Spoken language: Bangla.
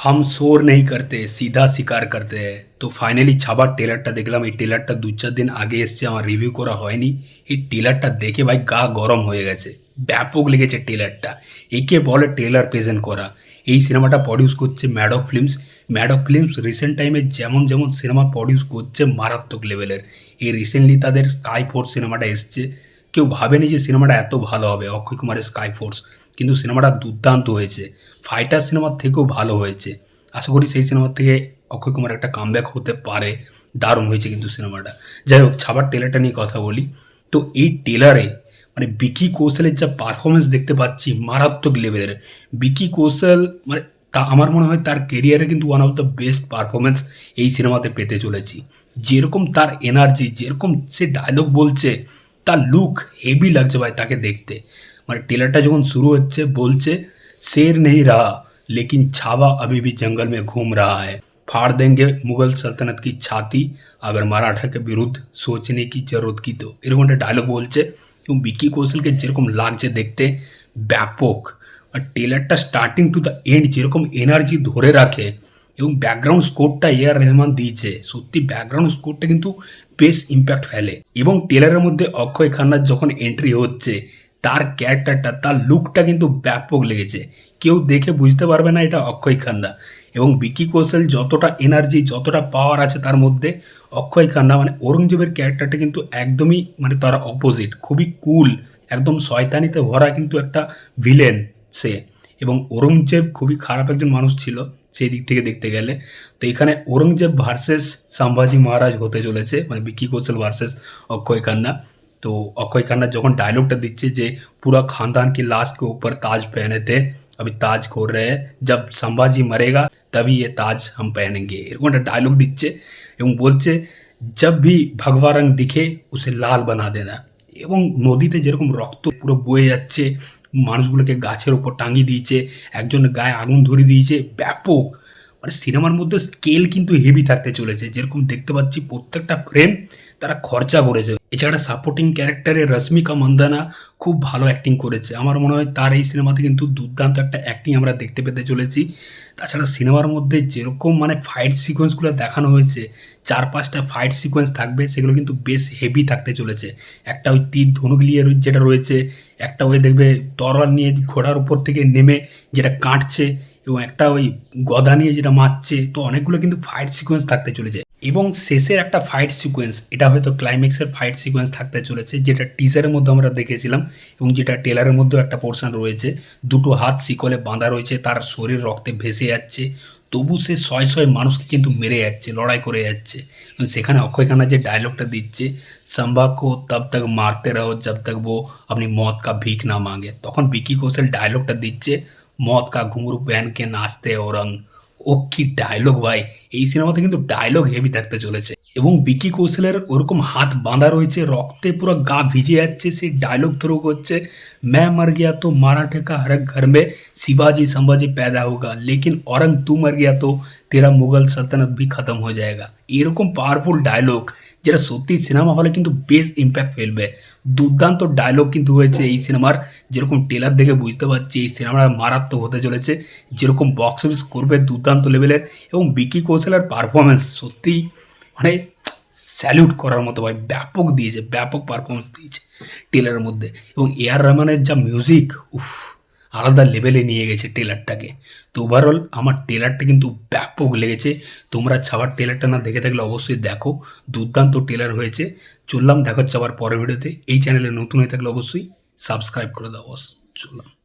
হাম শোর নেই করতে সিধা শিকার করতে তো ফাইনালি ছাবার টেলারটা দেখলাম এই টেলারটা দু চার দিন আগে এসছে আমার রিভিউ করা হয়নি এই টেলারটা দেখে ভাই গা গরম হয়ে গেছে ব্যাপক লেগেছে টেলারটা একে বলে টেলার প্রেজেন্ট করা এই সিনেমাটা প্রডিউস করছে Maddock films Maddock films recent টাইমে যেমন যেমন সিনেমা প্রডিউস করছে মারাত্মক লেভেলের এই রিসেন্টলি তাদের স্কাই ফোর্স সিনেমাটা এসছে কেউ ভাবেনি যে সিনেমাটা এত ভালো হবে অক্ষয় কুমারের স্কাই ফোর্স কিন্তু সিনেমাটা দুর্দান্ত হয়েছে। ফাইটার সিনেমার থেকেও ভালো হয়েছে। আশা করি সেই সিনেমার থেকে অক্ষয় কুমার একটা কামব্যাক হতে পারে। দারুণ হয়েছে কিন্তু সিনেমাটা। যাই হোক ছাবার টেলারটা নিয়ে কথা বলি। তো এই টেলারে মানে বিকি কৌশলের যা পারফরমেন্স দেখতে পাচ্ছি মারাত্মক লেভেলের বিকি কৌশল মানে তা আমার মনে হয় তার কেরিয়ারে কিন্তু one of the best performance এই সিনেমাতে পেতে চলেছি। যেরকম তার এনার্জি যেরকম সে ডায়লগ বলছে তার লুক হেভি লাগছে ভাই তাকে দেখতে মানে টেলারটা যখন শুরু হচ্ছে বলছে शेर नहीं रहा लेकिन छावा अभी भी जंगल में घूम रहा है फाड़ देंगे मुगल सल्तनत की छाती अगर মারাঠা के বিরুদ্ধ सोचने की जरूरत की तो এরকম একটা ডায়লগ বলছে এবং বিকি কৌশলকে যেরকম লাগছে দেখতে ব্যাপক আর টেলারটা স্টার্টিং টু দ্য এন্ড যেরকম এনার্জি ধরে রাখে এবং ব্যাকগ্রাউন্ড স্কোরটা এ আর রহমান দিয়েছে। সত্যি ব্যাকগ্রাউন্ড স্কোরটা কিন্তু বেশ ইম্প্যাক্ট ফেলে। এবং টেলারের মধ্যে অক্ষয় খান্নার যখন এন্ট্রি হচ্ছে, তার ক্যারেক্টারটা তার লুকটা কিন্তু ব্যাপক লেগেছে। কেউ দেখে বুঝতে পারবে না এটা অক্ষয় খান্না। এবং বিকি কৌশল যতটা এনার্জি যতটা পাওয়ার আছে তার মধ্যে, অক্ষয় খান্না মানে ঔরঙ্গজেবের ক্যারেক্টারটা কিন্তু একদমই মানে তার অপোজিট খুবই কুল একদম শয়তানিতে ভরা কিন্তু একটা ভিলেন সে। এবং ঔরঙ্গজেব খুবই খারাপ একজন মানুষ ছিল। সেই দিক থেকে দেখতে গেলে তো এখানে ঔরঙ্গজেব ভার্সেস সম্ভাজি মহারাজ হতে চলেছে মানে বিকি কৌশল ভার্সেস অক্ষয় খান্না तो अक्षय खन्ना যখন ডায়লগটা দিচ্ছে যে पूरा खानदान की लाश के ऊपर ताज पहने थे अभी ताज खोल रहे हैं जब संभाजी मरेगा तभी ये ताज हम पहनेंगे এরকম একটা ডায়লগ দিচ্ছে এবং বলছে जब भी भगवा रंग दिखे उसे लाल बना देना এবং নদীতে যেরকম রক্ত পুরো বয়ে যাচ্ছে মানুষগুলোকে গাছের ওপর টাঙিয়ে দিয়েছে, একজন গায়ে আগুন ধরে দিয়েছে, ব্যাপক। মানে সিনেমার মধ্যে স্কেল কিন্তু হেভি থাকতে চলেছে। যেরকম দেখতে পাচ্ছি প্রত্যেকটা ফ্রেম তারা খরচা করেছে। এছাড়া সাপোর্টিং ক্যারেক্টারে রশ্মিকা মন্দানা খুব ভালো অ্যাক্টিং করেছে। আমার মনে হয় তার এই সিনেমাতে কিন্তু দুর্দান্ত একটা অ্যাক্টিং আমরা দেখতে পেতে চলেছি। তাছাড়া সিনেমার মধ্যে যেরকম মানে ফাইট সিকোয়েন্সগুলো দেখানো হয়েছে, চার পাঁচটা ফাইট সিকোয়েন্স থাকবে, সেগুলো কিন্তু বেশ হেভি থাকতে চলেছে। একটা ওই তীর ধনুক যেটা রয়েছে, একটা ওই দেখবে তরোয়াল নিয়ে ঘোড়ার উপর থেকে নেমে যেটা কাটছে এবং একটা ওই গদা নিয়ে যেটা মারছে, তো অনেকগুলো কিন্তু ফাইট সিকোয়েন্স থাকতে চলেছে। এবং শেষের একটা ফাইট সিকোয়েন্স এটা হয়তো ক্লাইম্যাক্সের ফাইট সিকোয়েন্স থাকতে চলেছে, যেটা টিজারের মধ্যে আমরা দেখেছিলাম এবং যেটা টেলারের মধ্যেও একটা পোর্শন রয়েছে। দুটো হাত শিকলে বাঁধা রয়েছে, তার শরীর রক্তে ভেসে যাচ্ছে, তবু সে শয় শয় মানুষকে কিন্তু মেরে যাচ্ছে, লড়াই করে যাচ্ছে। সেখানে অক্ষয় খানা যে ডায়লগটা দিচ্ছে সম্ভাকো তব তক মারতে রাহো, জব তক বো আপনি মদ কা ভিক না মাগে তখন বিকি কৌশল ডায়লগটা দিচ্ছে মদ কা ঘুঙরু প্যান কে নাচতে ওরং ও কি ডায়লগ ভাই এই সিনেমাতে কিন্তু ডায়লগ হেভি থাকতে চলেছে এবং বিকি কৌশলের ওরকম হাত বাঁধা রয়েছে রক্তে পুরো গা ভিজে যাচ্ছে সে ডায়লগ থ্রো করছে मैं मर गया तो माराठे का हर एक घर में शिवाजी संभाजी पैदा होगा लेकिन औरंग तू मर गया तो तेरा मुगल सल्तनत भी खत्म हो जाएगा এরকম পাওয়ারফুল ডায়লগ যেটা সত্যি সিনেমা হলে কিন্তু বেশ ইম্প্যাক্ট ফেলবে দুর্দান্ত ডায়লগ কিন্তু হয়েছে এই সিনেমার যেরকম টেলার দেখে বুঝতে পারছি, এই সিনেমাটা মারাত্মক হতে চলেছে। যেরকম বক্স অফিস করবে দুর্দান্ত লেভেলের এবং বিকি কৌশলের পারফরমেন্স সত্যি মানে স্যালিউট করার মতো ভাই, ব্যাপক দিয়েছে, ব্যাপক পারফরমেন্স দিয়েছে টেলারের মধ্যে। এবং এ আর রহমানের যা মিউজিক উফ আলাদা লেভেলে নিয়ে গেছে টেলারটাকে তো ওভারঅল আমার টেলারটা কিন্তু ব্যাপক লেগেছে। তোমরা ছাওয়ার টেলারটা না দেখে থাকলে অবশ্যই দেখো। দুর্দান্ত টেলার হয়েছে। চললাম, দেখা হচ্ছে আবার পরের ভিডিওতে এই চ্যানেলে নতুন হয়ে থাকলে অবশ্যই সাবস্ক্রাইব করে দাও বস। চললাম।